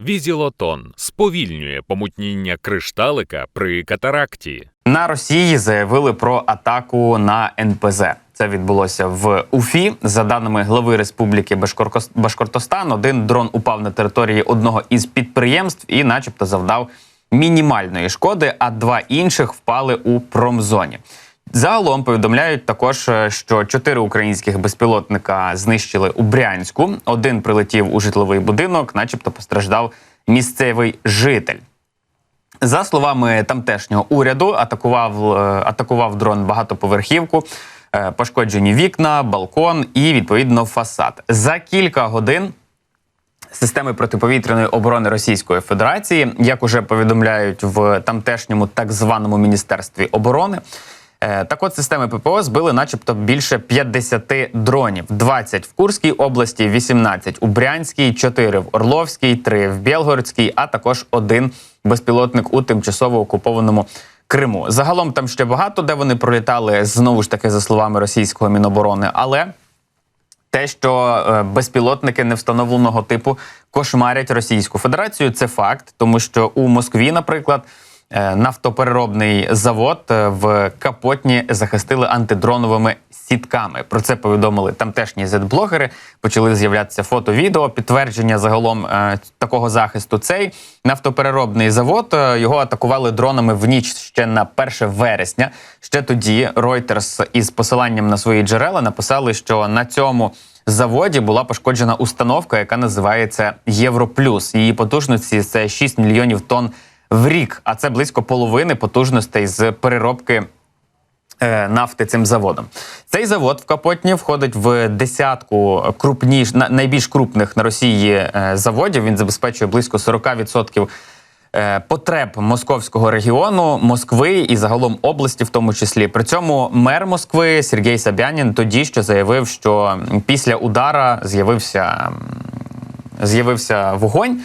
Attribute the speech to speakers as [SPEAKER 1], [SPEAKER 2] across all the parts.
[SPEAKER 1] Візілотон сповільнює помутніння кришталика при катаракті.
[SPEAKER 2] На Росії заявили про атаку на НПЗ. Це відбулося в Уфі. За даними глави Республіки Башкортостан, один дрон упав на території одного із підприємств і, начебто, завдав мінімальної шкоди, а два інших впали у промзоні. Загалом повідомляють також, е, що чотири українських безпілотника знищили у Брянську. Один прилетів у житловий будинок, начебто постраждав місцевий житель. За словами тамтешнього уряду, атакував, е, атакував дрон багатоповерхівку, е, пошкоджені вікна, балкон і відповідно фасад. За кілька годин системи протиповітряної оборони Російської Федерації, як уже повідомляють в тамтешньому так званому міністерстві оборони. Е, Так от системи ППО збили, начебто, більше 50 дронів: 20 в Курській області, 18 у Брянській, 4 в Орловській, 3 в Білгородській, а також один безпілотник у тимчасово окупованому Криму. Загалом там ще багато, де вони пролітали знову ж таки за словами російського міноборони, але те, що е, безпілотники невстановленого типу кошмарять Російську Федерацію, це факт, тому що у Москві, наприклад, нафтопереробний завод е, в Капотні захистили антидроновими сітками. Про це повідомили тамтешні зет-блогери. Почали з'являтися фото, відео, підтвердження загалом е, такого захисту. Цей нафтопереробний завод е, його атакували дронами в ніч ще на 1 вересня. Ще тоді Reuters із посиланням на свої джерела написали, що на цьому заводі була пошкоджена установка, яка називається Європлюс. Її потужності це 6 мільйонів тонн в рік, а це близько половини потужностей з переробки е, нафти цим заводом. Цей завод в Капотні входить в десятку крупніш, найбільш крупних на Росії е, заводів. Він забезпечує близько 40% е, потреб московського регіону, Москви і загалом області, в тому числі. При цьому мер Москви Сергій Сабянін тоді ще заявив, що після удара з'явився з'явився вогонь.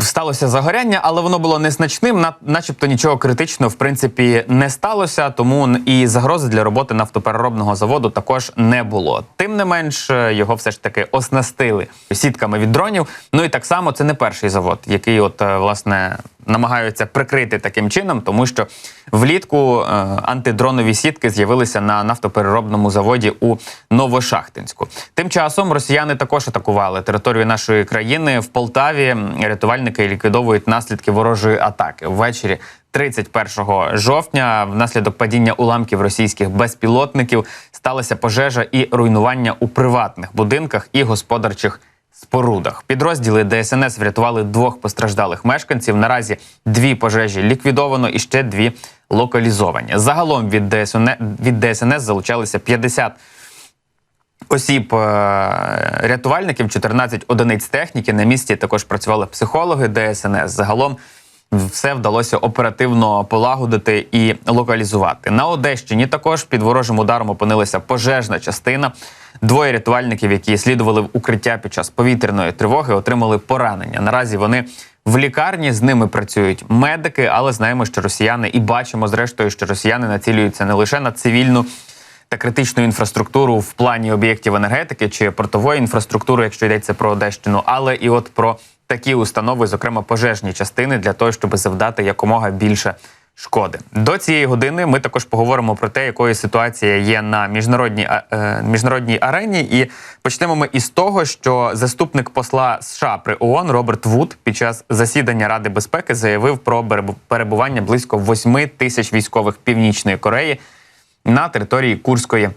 [SPEAKER 2] Сталося загоряння, але воно було незначним, на- начебто нічого критичного в принципі не сталося, тому і загрози для роботи нафтопереробного заводу також не було. Тим не менш, е, його все ж таки оснастили сітками від дронів. Ну і так само це не перший завод, який, от е, власне, намагаються прикрити таким чином, тому що влітку е, антидронові сітки з'явилися на нафтопереробному заводі у Новошахтинську. Тим часом росіяни також атакували територію нашої країни в Полтаві. Рятувальники ліквідовують наслідки ворожої атаки ввечері. 31 жовтня, внаслідок падіння уламків російських безпілотників, сталася пожежа і руйнування у приватних будинках і господарчих спорудах. Підрозділи ДСНС врятували двох постраждалих мешканців. Наразі дві пожежі ліквідовано і ще дві локалізовані. Загалом від ДСНС, від ДСНС залучалися 50 осіб е, рятувальників, 14 одиниць техніки. На місці також працювали психологи ДСНС. Загалом все вдалося оперативно полагодити і локалізувати. На Одещині також під ворожим ударом опинилася пожежна частина. Двоє рятувальників, які слідували в укриття під час повітряної тривоги, отримали поранення. Наразі вони в лікарні з ними працюють медики, але знаємо, що росіяни і бачимо зрештою, що росіяни націлюються не лише на цивільну та критичну інфраструктуру в плані об'єктів енергетики чи портової інфраструктури, якщо йдеться про Одещину, але і от про такі установи, зокрема пожежні частини, для того, щоб завдати якомога більше шкоди. До цієї години ми також поговоримо про те, якою ситуація є на міжнародній е, міжнародній арені. І почнемо ми із того, що заступник посла США при ООН Роберт Вуд під час засідання Ради безпеки заявив про перебу- перебування близько 8 тисяч військових Північної Кореї на території Курської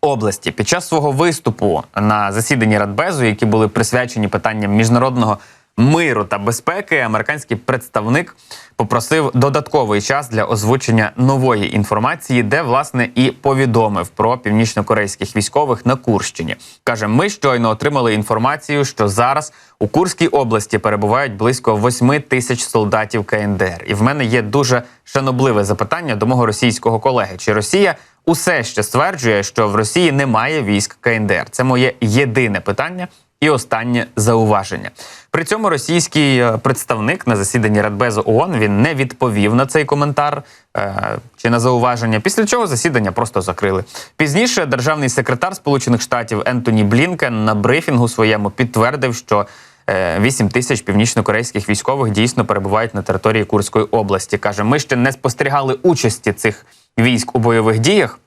[SPEAKER 2] області. Під час свого виступу на засіданні Радбезу, які були присвячені питанням міжнародного миру та безпеки, американський представник попросив додатковий час для озвучення нової інформації, де власне і повідомив про північнокорейських військових на Курщині. каже: ми щойно отримали інформацію, що зараз у Курській області перебувають близько 8 тисяч солдатів КНДР. І в мене є дуже шанобливе запитання до мого російського колеги: чи Росія усе ще стверджує, що в Росії немає військ КНДР? Це моє єдине питання. І останнє зауваження. При цьому російський е, представник на засіданні Радбезу ООН він не відповів на цей коментар е, чи на зауваження. Після чого засідання просто закрили. Пізніше державний секретар Сполучених Штатів Ентоні Блінкен на брифінгу своєму підтвердив, що 8 тисяч північнокорейських військових дійсно перебувають на території Курської області. каже, ми ще не спостерігали участі цих військ у бойових діях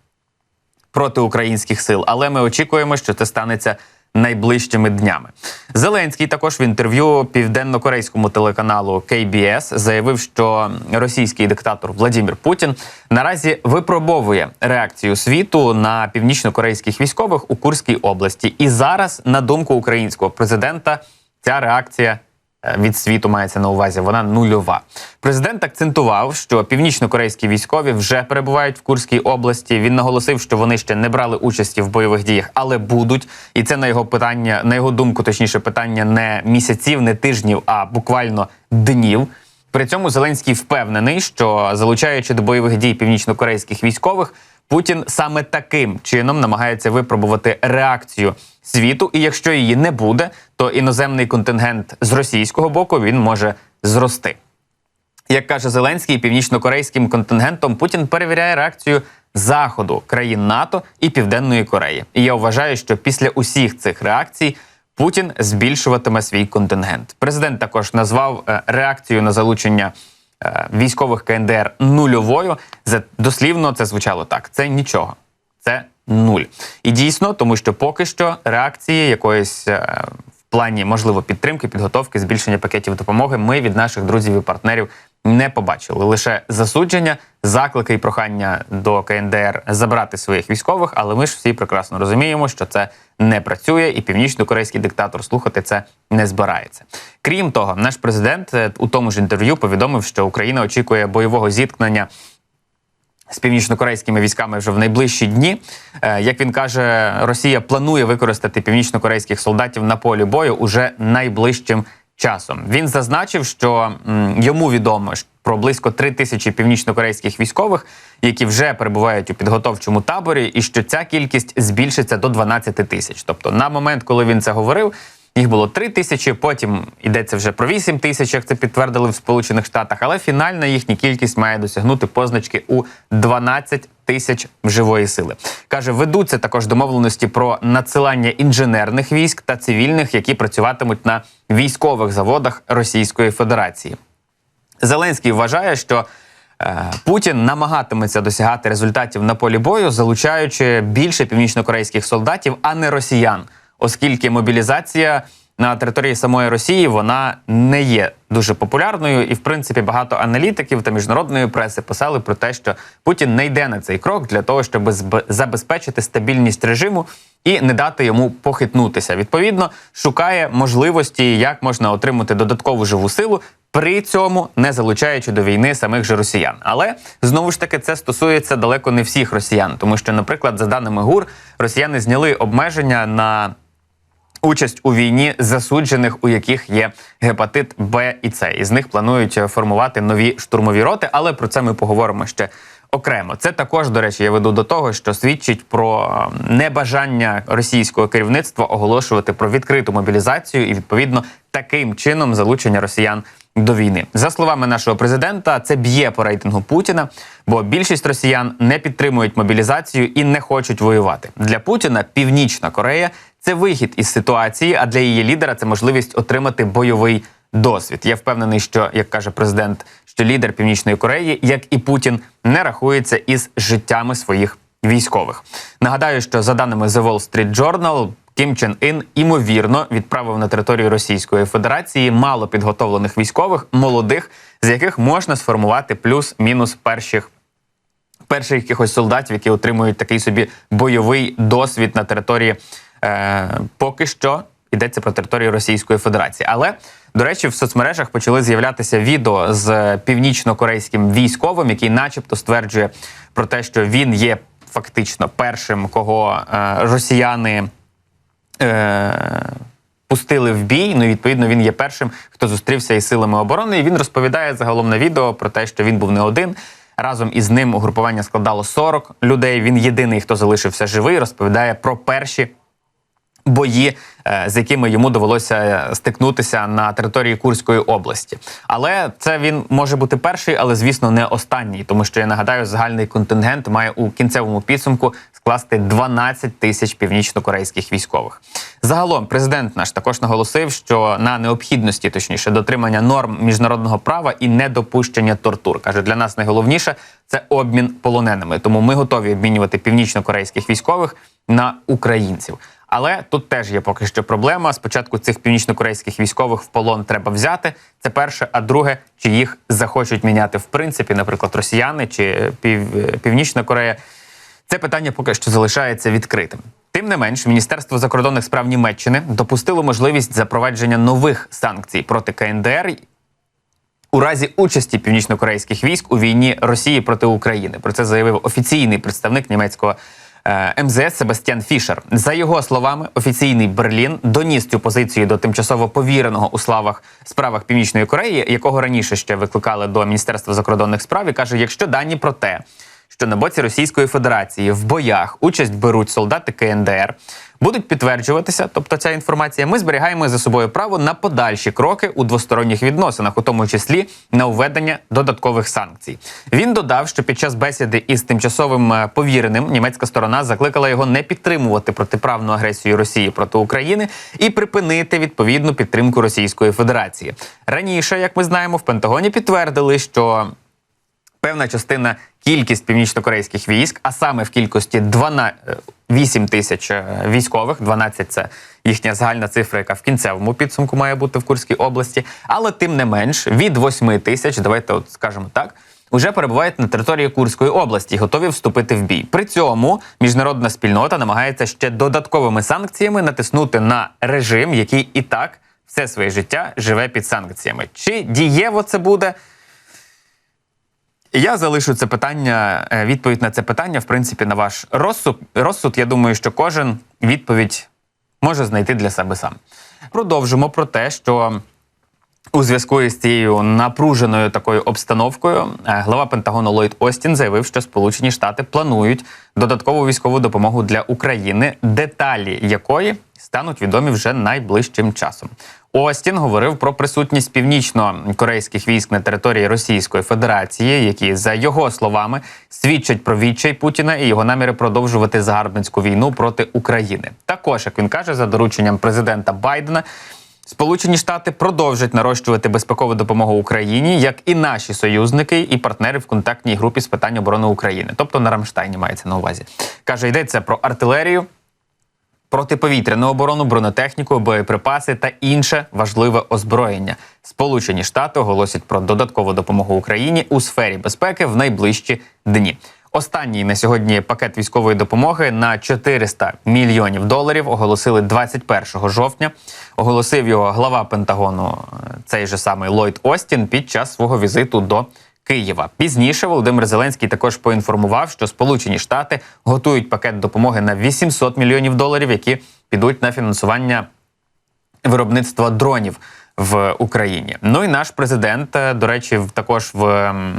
[SPEAKER 2] проти українських сил, але ми очікуємо, що це станеться найближчими днями. Зеленський також в інтерв'ю південно-корейському телеканалу KBS заявив, що російський диктатор Владимир Путін наразі випробовує реакцію світу на північно-корейських військових у Курській області. І зараз, на думку українського президента, ця реакція від світу мається на увазі. Вона нульова. Президент акцентував, що північно-корейські військові вже перебувають в Курській області. Він наголосив, що вони ще не брали участі в бойових діях, але будуть. І це на його питання, на його думку, точніше, питання не місяців, не тижнів, а буквально днів. При цьому Зеленський впевнений, що залучаючи до бойових дій північно-корейських військових, Путін саме таким чином намагається випробувати реакцію світу. І якщо її не буде, то іноземний контингент з російського боку він може зрости. Як каже Зеленський, північно-корейським контингентом Путін перевіряє реакцію заходу країн НАТО і Південної Кореї. І я вважаю, що після усіх цих реакцій Путін збільшуватиме свій контингент. Президент також назвав е, реакцію на залучення е, військових КНДР нульовою. За дослівно це звучало так: це нічого, це нуль. І дійсно, тому що поки що реакції якоїсь е, плані можливо підтримки, підготовки, збільшення пакетів допомоги ми від наших друзів і партнерів не побачили. Лише засудження, заклики і прохання до КНДР забрати своїх військових. Але ми ж всі прекрасно розуміємо, що це не працює, і північно-корейський диктатор слухати це не збирається. Крім того, наш президент е, у тому ж інтерв'ю повідомив, що Україна очікує бойового зіткнення з північно-корейськими військами вже в найближчі дні. Е, Як він каже, Росія планує використати північно-корейських солдатів на полі бою уже найближчим часом. Він зазначив, що йому відомо про близько три тисячі північно-корейських військових, які вже перебувають у підготовчому таборі, і що ця кількість збільшиться до 12 тисяч. Тобто, на момент, коли він це говорив. Їх було 3 тисячі, потім йдеться вже про 8 тисяч, як це підтвердили в Сполучених Штатах. Але фінальна їхня кількість має досягнути позначки у 12 тисяч живої сили. Каже, ведуться також домовленості про надсилання інженерних військ та цивільних, які працюватимуть на військових заводах Російської Федерації. Зеленський вважає, що е, Путін намагатиметься досягати результатів на полі бою, залучаючи більше північнокорейських солдатів, а не росіян, оскільки мобілізація на території самої Росії вона не є дуже популярною, і в принципі багато аналітиків та міжнародної преси писали про те, що Путін не йде на цей крок для того, щоб забезпечити стабільність режиму і не дати йому похитнутися. Відповідно, шукає можливості, як можна отримати додаткову живу силу. При цьому не залучаючи до війни самих же росіян, але знову ж таки це стосується далеко не всіх росіян, тому що, наприклад, за даними ГУР, росіяни зняли обмеження на участь у війні засуджених, у яких є гепатит Б і С. І з них планують е, формувати нові штурмові роти, але про це ми поговоримо ще. Окремо, це також, до речі, я веду до того, що свідчить про небажання російського керівництва оголошувати про відкриту мобілізацію і відповідно таким чином залучення росіян до війни. За словами нашого президента, це б'є по рейтингу Путіна, бо більшість росіян не підтримують мобілізацію і не хочуть воювати. Для Путіна Північна Корея це вихід із ситуації, а для її лідера це можливість отримати бойовий досвід. Я впевнений, що як каже президент, що лідер Північної Кореї, як і Путін, не рахується із життями своїх військових. Нагадаю, що за даними The Wall Street Journal, Кім Чен Ін імовірно відправив на територію Російської Федерації мало підготовлених військових, молодих, з яких можна сформувати плюс-мінус перших перших якихось солдатів, які отримують такий собі бойовий досвід на території е, поки що йдеться про територію Російської Федерації. Але до речі, в соцмережах почали з'являтися відео з північно-корейським військовим, який, начебто, стверджує про те, що він є фактично першим, кого е, росіяни. Е, пустили в бій. Ну, і, відповідно, він є першим, хто зустрівся із силами оборони. І він розповідає загалом на відео про те, що він був не один. Разом із ним угрупування складало 40 людей. Він єдиний, хто залишився живий. Розповідає про перші бої, е, з якими йому довелося е, стикнутися на території Курської області. Але це він може бути перший, але звісно не останній, тому що я нагадаю, загальний контингент має у кінцевому підсумку скласти 12 тисяч північнокорейських військових. Загалом, президент наш також наголосив, що на необхідності, точніше, дотримання норм міжнародного права і недопущення тортур. каже, для нас найголовніше це обмін полоненими. Тому ми готові обмінювати північнокорейських військових на українців. Але тут теж є поки що проблема. Спочатку цих північнокорейських військових в полон треба взяти. Це перше. А друге, чи їх захочуть міняти в принципі, наприклад, росіяни чи пів, Північна Корея. Це питання поки що залишається відкритим. Тим не менш, Міністерство закордонних справ Німеччини допустило можливість запровадження нових санкцій проти КНДР у разі участі північнокорейських військ у війні Росії проти України. Про це заявив офіційний представник німецького е, МЗС Себастьян Фішер. За його словами, офіційний Берлін доніс цю позицію до тимчасово повіреного у славах справах Північної Кореї, якого раніше ще викликали до Міністерства закордонних справ, і каже: якщо дані про те, що на боці Російської Федерації в боях участь беруть солдати КНДР, будуть підтверджуватися, тобто ця інформація, ми зберігаємо за собою право на подальші кроки у двосторонніх відносинах, у тому числі на введення додаткових санкцій. Він додав, що під час бесіди із тимчасовим е, повіреним німецька сторона закликала його не підтримувати протиправну агресію Росії проти України і припинити відповідну підтримку Російської Федерації. Раніше, як ми знаємо, в Пентагоні підтвердили, що певна частина кількість північнокорейських військ, а саме в кількості 12, 8 тисяч е, військових, 12 – це їхня загальна цифра, яка в кінцевому підсумку має бути в Курській області. Але тим не менш, від 8 тисяч, давайте от скажемо так. Уже перебувають на території Курської області, готові вступити в бій. При цьому міжнародна спільнота намагається ще додатковими санкціями натиснути на режим, який і так все своє життя живе під санкціями. Чи дієво це буде? Я залишу це питання, е, відповідь на це питання, в принципі, на ваш розсуд. Розсуд, я думаю, що кожен відповідь може знайти для себе сам. Продовжимо про те, що у зв'язку із цією напруженою такою обстановкою е, глава Пентагону Ллойд Остін заявив, що Сполучені Штати планують додаткову військову допомогу для України, деталі якої стануть відомі вже найближчим часом. Остін говорив про присутність північно-корейських військ на території Російської Федерації, які, за його словами, свідчать про відчай Путіна і його наміри продовжувати загарбницьку війну проти України. Також, як він каже, за дорученням президента Байдена. Сполучені Штати продовжать нарощувати безпекову допомогу Україні, як і наші союзники і партнери в контактній групі з питань оборони України, тобто на Рамштайні мається на увазі. каже, йдеться про артилерію, протиповітряну оборону, бронетехніку, боєприпаси та інше важливе озброєння. Сполучені Штати оголосять про додаткову допомогу Україні у сфері безпеки в найближчі дні. Останній на сьогодні пакет військової допомоги на 400 мільйонів доларів оголосили 21 жовтня. Оголосив його глава Пентагону, е, цей же самий Ллойд Остін, під час свого візиту до Києва. Пізніше Володимир Зеленський також поінформував, що Сполучені Штати готують пакет допомоги на 800 мільйонів доларів, які підуть на фінансування виробництва дронів в Україні. Ну і наш президент, е, до речі, також в ем,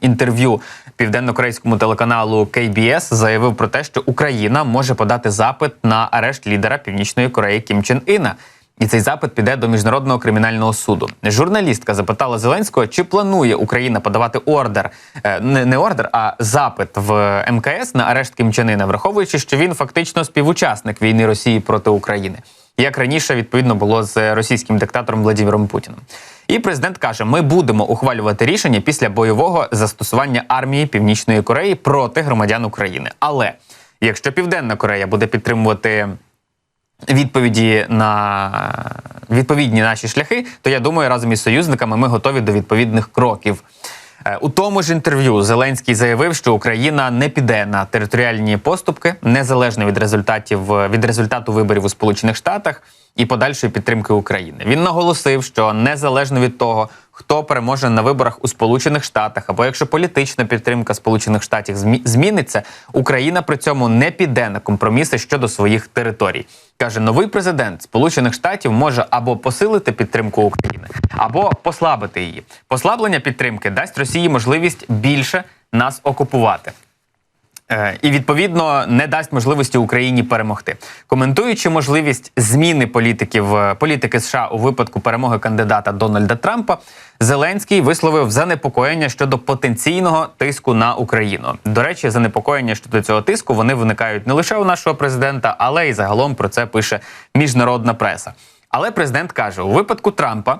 [SPEAKER 2] інтерв'ю південно-корейському телеканалу KBS заявив про те, що Україна може подати запит на арешт лідера Північної Кореї Кім Чен Іна. І цей запит піде до міжнародного кримінального суду. Журналістка запитала Зеленського, чи планує Україна подавати ордер, е, не, ордер, а запит в МКС на арешт Кім Чен Іна, враховуючи, що він фактично співучасник війни Росії проти України, як раніше відповідно було з російським диктатором Владимиром Путіним. І президент каже: ми будемо ухвалювати рішення після бойового застосування армії Північної Кореї проти громадян України. Але якщо Південна Корея буде підтримувати відповіді на відповідні наші шляхи, то я думаю, разом із союзниками ми готові до відповідних кроків. Е, У тому ж інтерв'ю Зеленський заявив, що Україна не піде на територіальні поступки незалежно від результатів від результату виборів у Сполучених Штатах і подальшої підтримки України. Він наголосив, що незалежно від того, хто переможе на виборах у Сполучених Штатах, або якщо політична підтримка Сполучених Штатів змі- зміниться, Україна при цьому не піде на компроміси щодо своїх територій. каже новий президент Сполучених Штатів може або посилити підтримку України, або послабити її. Послаблення підтримки дасть Росії можливість більше нас окупувати. Е, І відповідно не дасть можливості Україні перемогти. Коментуючи можливість зміни політиків е, політики США у випадку перемоги кандидата Дональда Трампа, Зеленський висловив занепокоєння щодо потенційного тиску на Україну. До речі, занепокоєння щодо цього тиску вони виникають не лише у нашого президента, але й загалом про це пише міжнародна преса. Але президент каже: у випадку Трампа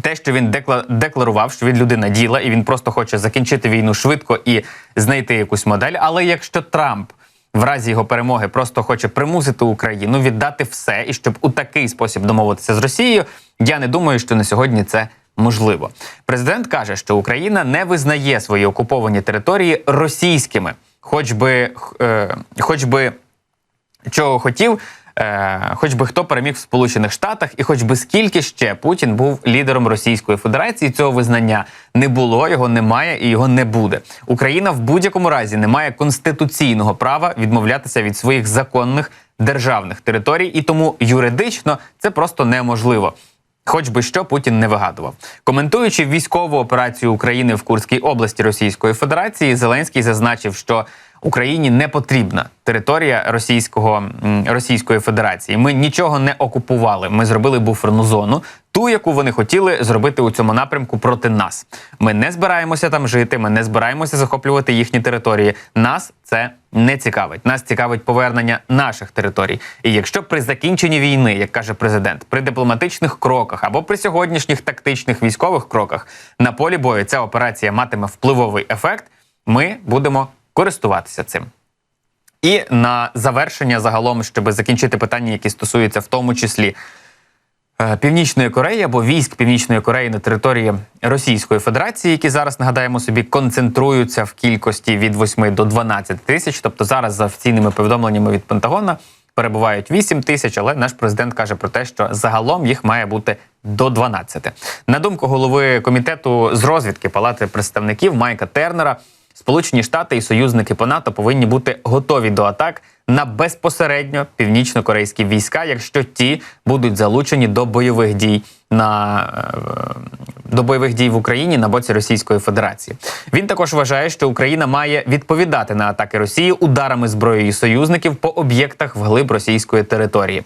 [SPEAKER 2] те, що він декла- декларував, що він людина діла, і він просто хоче закінчити війну швидко і знайти якусь модель. Але якщо Трамп в разі його перемоги просто хоче примусити Україну віддати все, і щоб у такий спосіб домовитися з Росією, я не думаю, що на сьогодні це можливо. Президент каже, що Україна не визнає свої окуповані території російськими, хоч би, е, хоч би чого хотів, е, хоч би хто переміг в Сполучених Штатах, і хоч би скільки ще Путін був лідером Російської Федерації, цього визнання не було, його немає і його не буде. Україна в будь-якому разі не має конституційного права відмовлятися від своїх законних державних територій, і тому юридично це просто неможливо. Хоч би що Путін не вигадував, коментуючи військову операцію України в Курській області Російської Федерації, Зеленський зазначив, що Україні не потрібна територія Російського Російської Федерації. Ми нічого не окупували. Ми зробили буферну зону, ту, яку вони хотіли зробити у цьому напрямку проти нас. Ми не збираємося там жити. Ми не збираємося захоплювати їхні території. Нас це не цікавить. Нас цікавить повернення наших територій. І якщо при закінченні війни, як каже президент, при дипломатичних кроках або при сьогоднішніх тактичних військових кроках на полі бою ця операція матиме впливовий ефект, ми будемо користуватися цим. І на завершення загалом, щоб закінчити питання, які стосуються в тому числі е, Північної Кореї або військ Північної Кореї на території Російської Федерації, які зараз нагадаємо собі концентруються в кількості від 8 до 12 тисяч. Тобто зараз за офіційними повідомленнями від Пентагона перебувають 8 тисяч, але наш президент каже про те, що загалом їх має бути до 12. На думку голови комітету з розвідки Палати представників Майка Тернера. Сполучені Штати і союзники по НАТО повинні бути готові до атак на безпосередньо північно-корейські війська, якщо ті будуть залучені до бойових дій на е, до бойових дій в Україні на боці Російської Федерації. Він також вважає, що Україна має відповідати на атаки Росії ударами зброєю союзників по об'єктах вглиб російської території.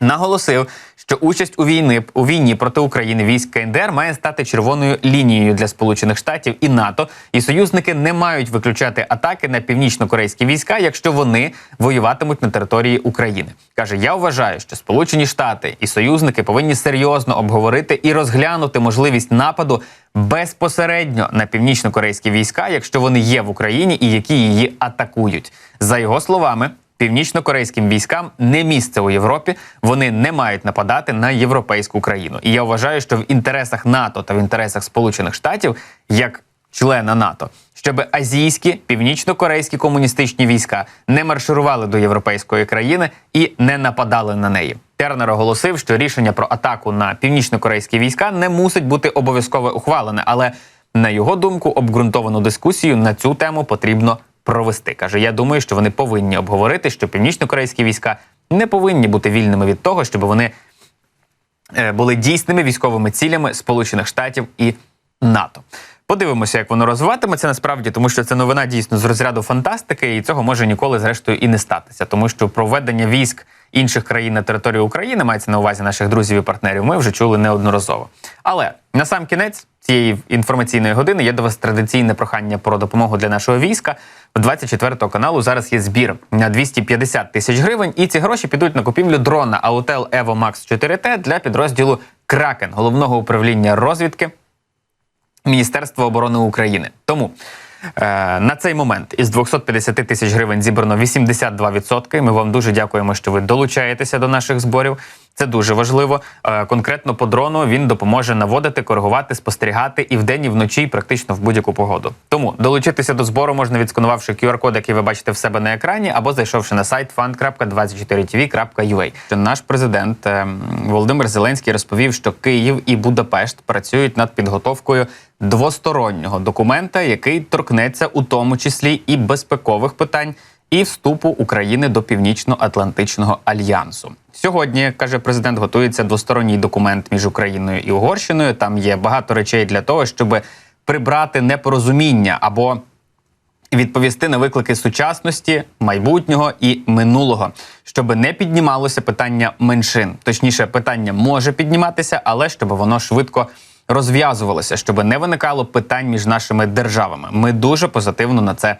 [SPEAKER 2] Наголосив, що участь у війни у війні проти України військ КНДР має стати червоною лінією для Сполучених Штатів і НАТО, і союзники не мають виключати атаки на північно-корейські війська, якщо вони воюватимуть на території України. каже: Я вважаю, що Сполучені Штати і союзники повинні серйозно обговорити і розглянути можливість нападу безпосередньо на північно-корейські війська, якщо вони є в Україні і які її атакують. За його словами. Північно-корейським військам не місце у Європі. Вони не мають нападати на європейську країну. І я вважаю, що в інтересах НАТО та в інтересах Сполучених Штатів, як члена НАТО, щоб азійські північно-корейські комуністичні війська не марширували до європейської країни і не нападали на неї. Тернер оголосив, що рішення про атаку на північно-корейські війська не мусить бути обов'язково ухвалене, але на його думку обґрунтовану дискусію на цю тему потрібно провести. Каже, я думаю, що вони повинні обговорити, що північно-корейські війська не повинні бути вільними від того, щоб вони е, були дійсними військовими цілями Сполучених Штатів і НАТО. Подивимося, як воно розвиватиметься насправді, тому що це новина дійсно з розряду фантастики, і цього може ніколи, зрештою, і не статися, тому що проведення військ інших країн на території України мається на увазі наших друзів і партнерів. Ми вже чули неодноразово. Але на сам кінець цієї інформаційної години є до вас традиційне прохання про допомогу для нашого війська. В 24 каналу зараз є збір на 250 тисяч гривень, і ці гроші підуть на купівлю дрона Autel Evo Max 4T для підрозділу Кракен головного управління розвідки Міністерства оборони України. Тому е, на цей момент із 250 тисяч гривень зібрано 82%. Ми вам дуже дякуємо, що ви долучаєтеся до наших зборів. Це дуже важливо. Е, конкретно по дрону він допоможе наводити, коригувати, спостерігати і вдень, і вночі, і практично в будь-яку погоду. Тому долучитися до збору можна відсканувавши QR-код, який ви бачите в себе на екрані, або зайшовши на сайт fund.24tv.ua. Наш президент е, Володимир Зеленський розповів, що Київ і Будапешт працюють над підготовкою двостороннього документа, який торкнеться у тому числі і безпекових питань. І вступу України до Північно-Атлантичного альянсу сьогодні, каже президент, готується двосторонній документ між Україною і Угорщиною. Там є багато речей для того, щоб прибрати непорозуміння або відповісти на виклики сучасності, майбутнього і минулого, щоб не піднімалося питання меншин. Точніше, питання може підніматися, але щоб воно швидко розв'язувалося, щоб не виникало питань між нашими державами. Ми дуже позитивно на це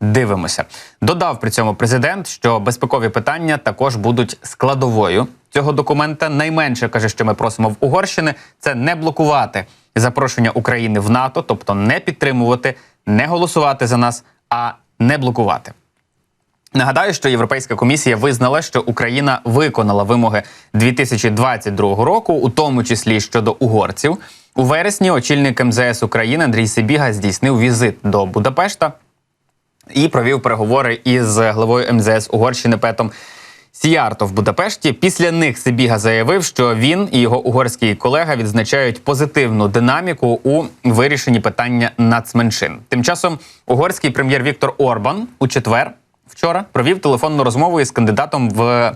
[SPEAKER 2] дивимося. Додав при цьому президент, що безпекові питання також будуть складовою цього документа. Найменше каже, що ми просимо в Угорщини, це не блокувати запрошення України в НАТО, тобто не підтримувати, не голосувати за нас, а не блокувати. Нагадаю, що Європейська комісія визнала, що Україна виконала вимоги 2022 року, у тому числі щодо угорців. У вересні очільник МЗС України Андрій Сибіга здійснив візит до Будапешта і провів переговори із главою МЗС Угорщини Петом Сіярто в Будапешті. Після них Сибіга заявив, що він і його угорський колега відзначають позитивну динаміку у вирішенні питання нацменшин. Тим часом угорський прем'єр Віктор Орбан у четвер вчора провів телефонну розмову із кандидатом в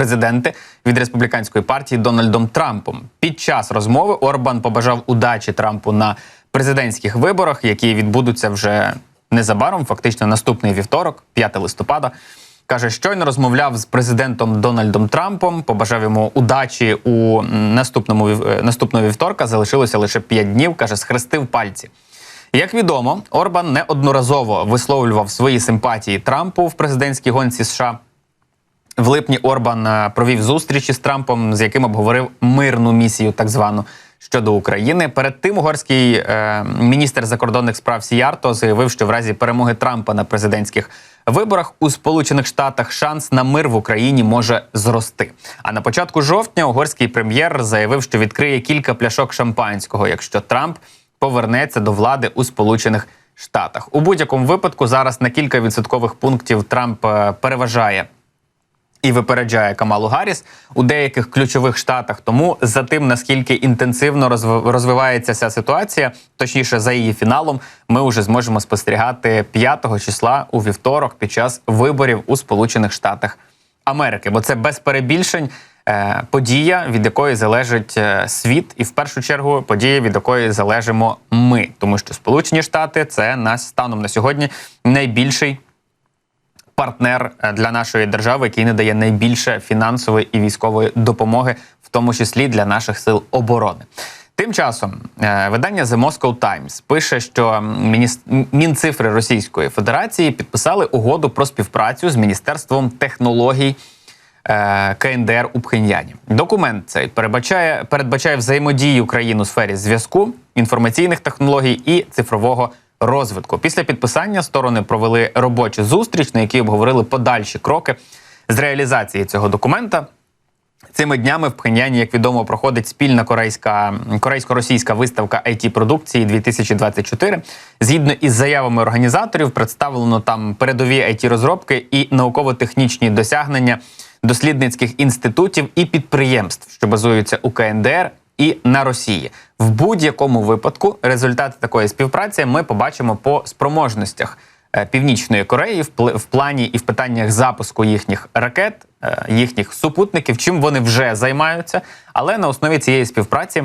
[SPEAKER 2] президенти від республіканської партії Дональдом Трампом. Під час розмови Орбан побажав удачі Трампу на президентських виборах, які відбудуться вже незабаром, фактично наступний вівторок, 5 листопада. Каже, щойно розмовляв з президентом Дональдом Трампом. Побажав йому удачі у наступному е, наступного вівторка. Залишилося лише 5 днів. каже, схрестив пальці. Як відомо, Орбан неодноразово висловлював свої симпатії Трампу в президентській гонці США. В липні Орбан е, провів зустрічі з Трампом, з яким обговорив мирну місію, так звану щодо України. Перед тим угорський е, міністр закордонних справ Сіярто заявив, що в разі перемоги Трампа на президентських виборах у Сполучених Штатах шанс на мир в Україні може зрости. А на початку жовтня угорський прем'єр заявив, що відкриє кілька пляшок шампанського, якщо Трамп повернеться до влади у Сполучених Штатах. У будь-якому випадку зараз на кілька відсоткових пунктів Трамп е, переважає і випереджає Камалу Гарріс у деяких ключових штатах. Тому за тим, наскільки інтенсивно розв- розвивається ця ситуація, точніше за її фіналом, ми вже зможемо спостерігати 5 числа у вівторок під час виборів у Сполучених Штатах Америки. Бо це без перебільшень. е, Подія, від якої залежить е, світ, і в першу чергу подія, від якої залежимо ми, тому що Сполучені Штати це на станом на сьогодні найбільший партнер е, для нашої держави, який надає найбільше фінансової і військової допомоги, в тому числі для наших сил оборони. Тим часом е, видання The Moscow Times пише, що Мінцифри Російської Федерації підписали угоду про співпрацю з Міністерством технологій е, КНДР у Пхеньяні. Документ цей передбачає, передбачає взаємодію країн у сфері зв'язку, інформаційних технологій і цифрового розвитку. Після підписання сторони провели робочу зустріч, на якій обговорили подальші кроки з реалізації цього документа. Цими днями в Пхеньяні, як відомо, проходить спільна корейська корейсько-російська виставка it продукції 2024. Згідно із заявами організаторів, представлено там передові it розробки і науково-технічні досягнення дослідницьких інститутів і підприємств, що базуються у КНДР і на Росії. В будь-якому випадку результати такої співпраці ми побачимо по спроможностях е, Північної Кореї в пл- в плані і в питаннях запуску їхніх ракет, е, їхніх супутників, чим вони вже займаються. Але на основі цієї співпраці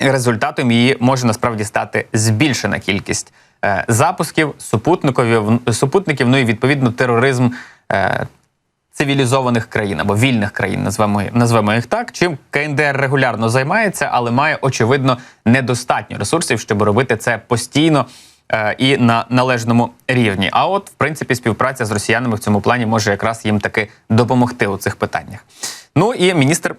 [SPEAKER 2] результатом її може насправді стати збільшена кількість е, запусків супутникові супутників, ну і відповідно тероризм. Цивілізованих країн або вільних країн, назвемо, назвемо їх так. Чим КНДР регулярно займається, але має очевидно недостатньо ресурсів, щоб робити це постійно е, і на належному рівні. А от, в принципі, співпраця з росіянами в цьому плані може якраз їм таки допомогти у цих питаннях. Ну і міністр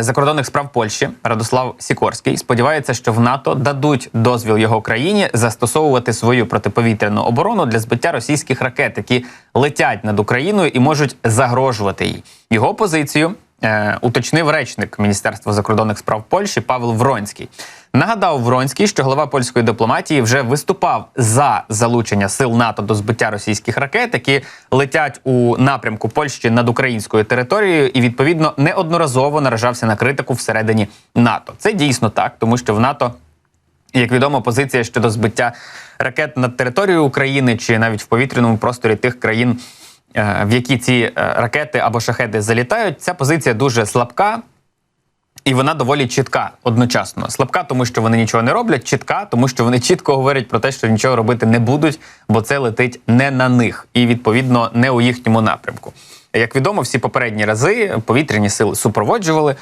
[SPEAKER 2] закордонних справ Польщі Радослав Сікорський сподівається, що в НАТО дадуть дозвіл його країні застосовувати свою протиповітряну оборону для збиття російських ракет, які летять над Україною і можуть загрожувати їй. Його позицію е, уточнив речник Міністерства закордонних справ Польщі Павел Вронський. Нагадав Вронський, що голова польської дипломатії вже виступав за залучення сил НАТО до збиття російських ракет, які летять у напрямку Польщі над українською територією, і відповідно неодноразово наражався на критику всередині НАТО. Це дійсно так, тому що в НАТО як відомо, позиція щодо збиття ракет над територією України чи навіть в повітряному просторі тих країн, е, в які ці е, ракети або шахеди залітають, ця позиція дуже слабка. І вона доволі чітка одночасно. Слабка, тому що вони нічого не роблять, чітка, тому що вони чітко говорять про те, що нічого робити не будуть, бо це летить не на них і відповідно не у їхньому напрямку. Як відомо, всі попередні рази повітряні сили супроводжували.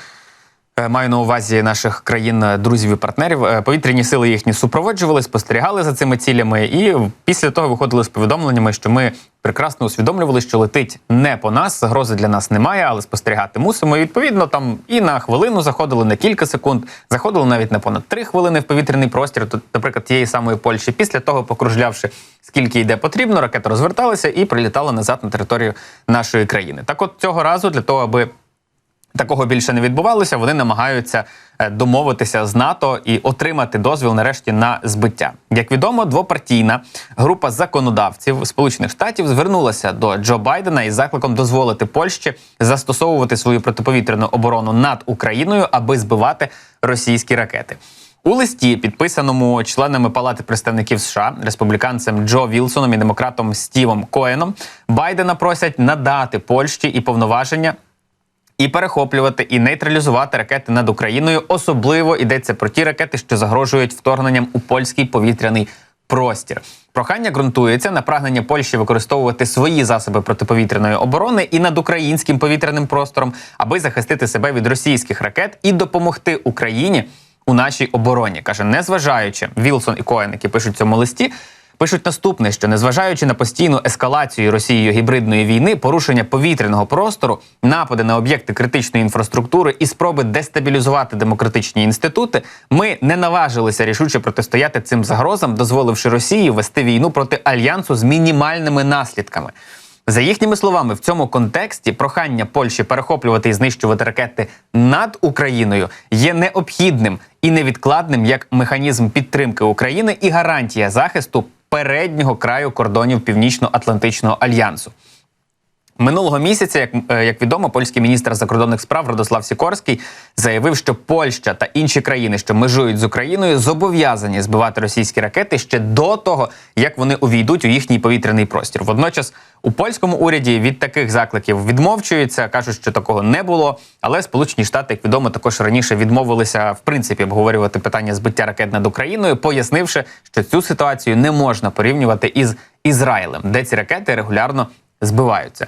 [SPEAKER 2] Е, Маю на увазі наших країн е, друзів і партнерів. Е, Повітряні сили їхні супроводжували, спостерігали за цими цілями, і після того виходили з повідомленнями, що ми прекрасно усвідомлювали, що летить не по нас, загрози для нас немає, але спостерігати мусимо. І відповідно там і на хвилину заходили на кілька секунд, заходили навіть на понад три хвилини в повітряний простір. Тут, наприклад, тієї самої Польщі. Після того, покружлявши скільки йде потрібно, ракета розверталася і прилітала назад на територію нашої країни. Так, от цього разу для того, аби такого більше не відбувалося, вони намагаються е, домовитися з НАТО і отримати дозвіл нарешті на збиття. Як відомо, двопартійна група законодавців Сполучених Штатів звернулася до Джо Байдена із закликом дозволити Польщі застосовувати свою протиповітряну оборону над Україною, аби збивати російські ракети. У листі, підписаному членами Палати представників США, республіканцем Джо Вілсоном і демократом Стівом Коеном, Байдена просять надати Польщі і повноваження і перехоплювати і нейтралізувати ракети над Україною. Особливо йдеться про ті ракети, що загрожують вторгненням у польський повітряний простір. Прохання ґрунтується на прагнення Польщі використовувати свої засоби протиповітряної оборони і над українським повітряним простором, аби захистити себе від російських ракет і допомогти Україні у нашій обороні. каже, незважаючи Вілсон і Коен, які пишуть цьому листі. Пишуть наступне, що незважаючи на постійну ескалацію Росією гібридної війни, порушення повітряного простору, напади на об'єкти критичної інфраструктури і спроби дестабілізувати демократичні інститути, ми не наважилися рішуче протистояти цим загрозам, дозволивши Росії вести війну проти альянсу з мінімальними наслідками. За їхніми словами, в цьому контексті прохання Польщі перехоплювати і знищувати ракети над Україною є необхідним і невідкладним як механізм підтримки України і гарантія захисту переднього краю кордонів Північно-Атлантичного альянсу. Минулого місяця, як, е, як відомо, польський міністр закордонних справ Радослав Сікорський заявив, що Польща та інші країни, що межують з Україною, зобов'язані збивати російські ракети ще до того, як вони увійдуть у їхній повітряний простір. Водночас у польському уряді від таких закликів відмовчуються, кажуть, що такого не було. Але Сполучені Штати, як відомо, також раніше відмовилися в принципі обговорювати питання збиття ракет над Україною, пояснивши, що цю ситуацію не можна порівнювати із Ізраїлем, де ці ракети регулярно збиваються.